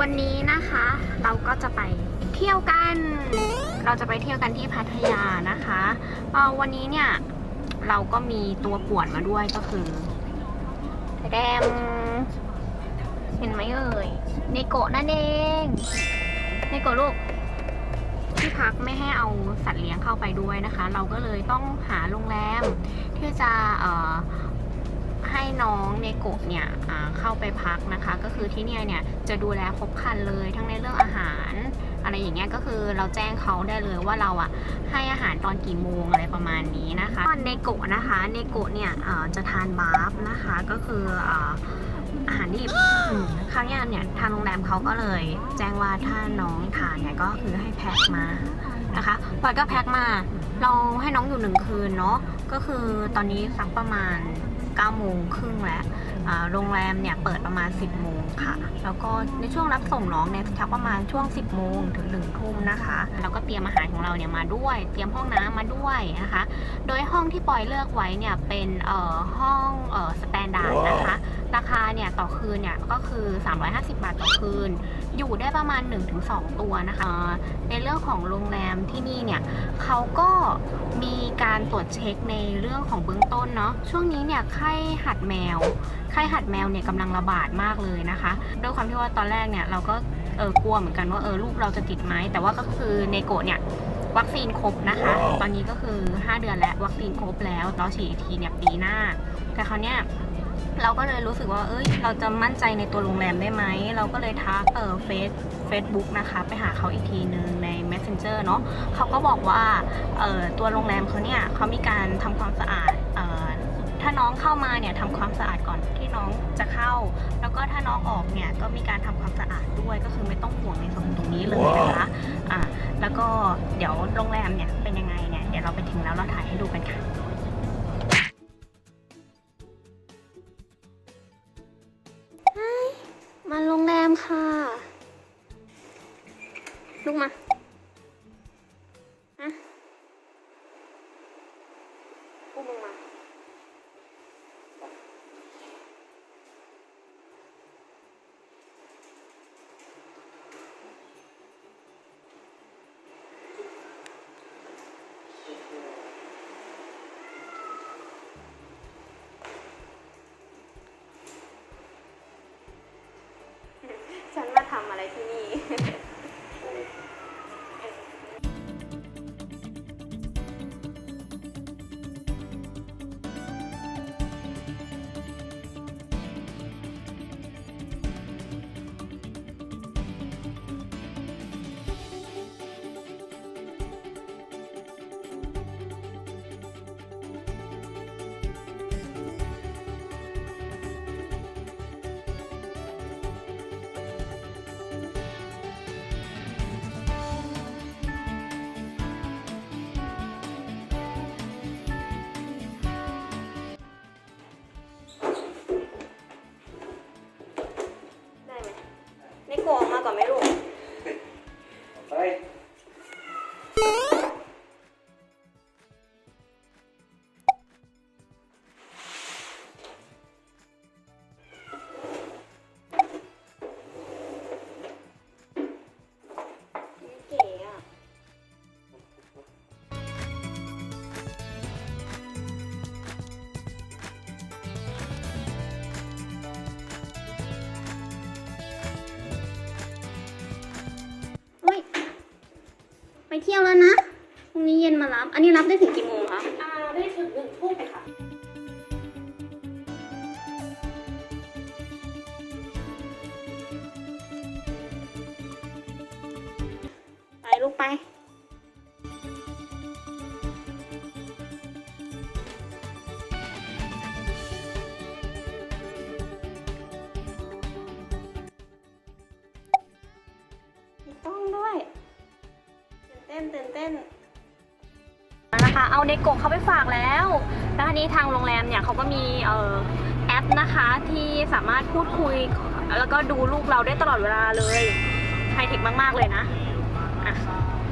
วันนี้นะคะเราก็จะไปเที่ยวกัน เราจะไปเที่ยวกันที่พัทยานะคะเออวันนี้เนี่ยเราก็มีตัวป่วนมาด้วยก็คือแดมเห็นไหมเอ่ยเนโกะนั่นเองเนโกะลูกที่พักไม่ให้เอาสัตว์เลี้ยงเข้าไปด้วยนะคะ เราก็เลยต้องหาโรงแรมที่จะเอ่อ ให้น้องเนโกะเนี่ยเข้าไปพักนะคะ ก็คือที่เนี่ยเนี่ยจะดูแลครบครันเลยทั้งในเรื่องอาหาร อะไรอย่างเงี้ยก็คือเราแจ้งเขาได้เลยว่าเราอะให้อาหารตอนกี่โมงอะไรประมาณนี้นะคะเนโกะนะคะเนโกะเนี่ยจะทานบาร์ฟนะคะก็คืออาหารดิบครั้งนี้เนี่ยทางโรงแรมเขาก็เลย แจ้งว่าถ้าน้องทานเนี่ยก็คือให้แพ็คมานะคะพลอยก็แพ็คมาเราให้น้องอยู่หนึ่งคืนเนาะก็คือตอนนี้สักประมาณ 9โมงครึ่งแล้วอ่าโรงแรมเนี่ยเปิดประมาณ 10โมงค่ะ แล้วก็ในช่วงรับส่งน้องเนี่ยจะประมาณช่วง 10โมงถึง1ทุ่มนะคะ แล้วก็เตรียมอาหารของเราเนี่ยมาด้วย เตรียมห้องน้ำมาด้วยนะคะ โดยห้องที่ปอยเลือกไว้เนี่ยเป็นเอ่อห้องเอ่อสแตนดาร์ดนะคะราคาเนี่ยต่อคืนเนี่ยก็คือ 350 บาทต่อคืน อยู่ได้ประมาณ 1-2 ตัวนะคะเอ่อในเรื่องของโรงแรมที่นี่เนี่ยเขาก็มีการตรวจเช็คในเรื่องของเบื้องต้นเนาะช่วงนี้เนี่ยไข้หัดแมวไข้หัดแมวเนี่ยกำลังระบาดมากเลยนะคะด้วยความที่ว่าตอนแรกเนี่ยเราก็เออกลัวเหมือนกันว่าเออลูกเราจะติดไหมแต่ว่าก็คือเนโกะเนี่ยวัคซีนครบนะคะ ตอนนี้ก็คือ 5 เดือนแล้ววัคซีนครบแล้วเราฉีดอีกทีเนี่ยปีหน้า แต่คราวเนี้ย เราก็เลยรู้สึกว่า เอ้ย เราจะมั่นใจในตัวโรงแรมได้ไหม เราก็เลยทักเออเฟซเฟซบุ๊กนะคะ ไปหาเขาอีกทีนึงใน Messenger เนาะเขาก็บอกว่า เออตัวโรงแรมเขาเนี่ยเขามีการทำความสะอาดเออถ้าน้องเข้ามาเนี่ยทำความสะอาดก่อนที่น้องจะเข้า แล้วก็ถ้าน้องออกเนี่ยก็มีการทำความสะอาดด้วยก็คือไม่ต้องห่วงในส่วนตรงนี้เลยนะคะอ่าแล้วก็เดี๋ยวโรงแรมเนี่ยเป็นยังไงเนี่ยเดี๋ยวเราไปถึงแล้วเราถ่ายให้ดูกันค่ะ ใน เที่ยวแล้วนะพรุ่งนี้เย็นมารับ อันนี้รับได้ถึงกี่โมงคะอ่าได้ถึงหนึ่งทุ่มค่ะ ไปลูกไป ตื่นเต้นนเต้นนะคะเอาเนโกะเขาไปฝากแล้วแล้วทีนี้ทางโรงแรมเนี่ยเขาก็มีเอ่อแอปนะคะที่สามารถพูดคุยแล้วก็ดูลูกเราได้ตลอดเวลาเลยไฮเทคมาก ๆ เลยนะอะ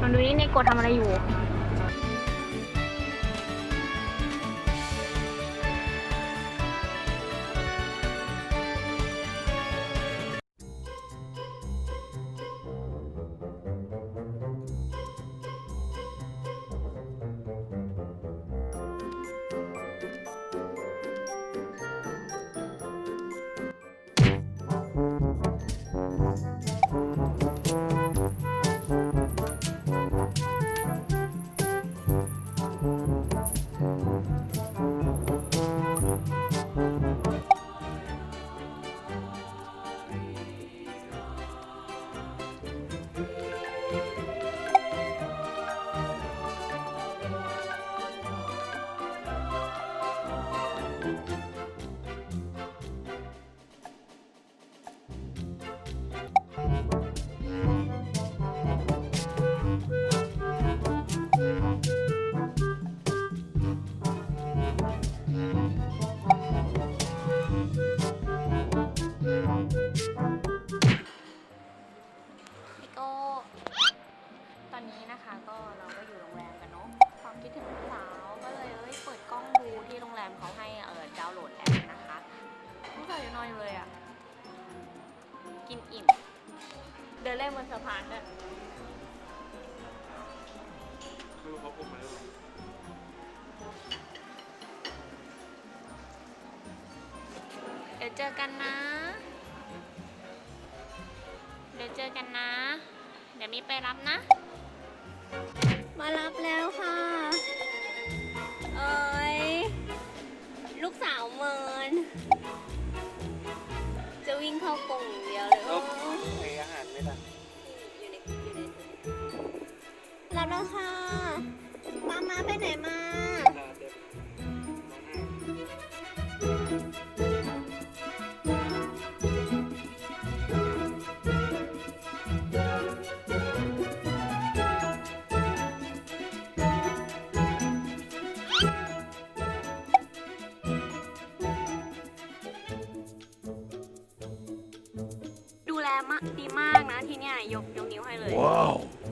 ลองดูนี่เนโกะทำอะไรอยู่ นี้นะคะก็เราก็อยู่โรงแรมกันเนาะความคิดถึงสาวก็เลยเอ้ยเปิดกล้องดูที่โรงแรมเขาให้เออดาวน์โหลดแอปนะคะผู้ชายยังนอนอยู่เลยอะกินอิ่ม เดินเล่นบนสะพานด้วยไม่เขาปุ่มมหรเดี๋ยวเจอกันนะ เดี๋ยวเจอกันนะ เดี๋ยวมีไปรับนะ มารับแล้วค่ะเอ้ยลูกสาวเมิน จะวิ่งเข้ากรงอย่างเดียวเลยเออเทอาหารไม่ได้อยู่ในอยู่ในรับแล้วค่ะมามาไปไหนมาตาเนะที่เนี่ยย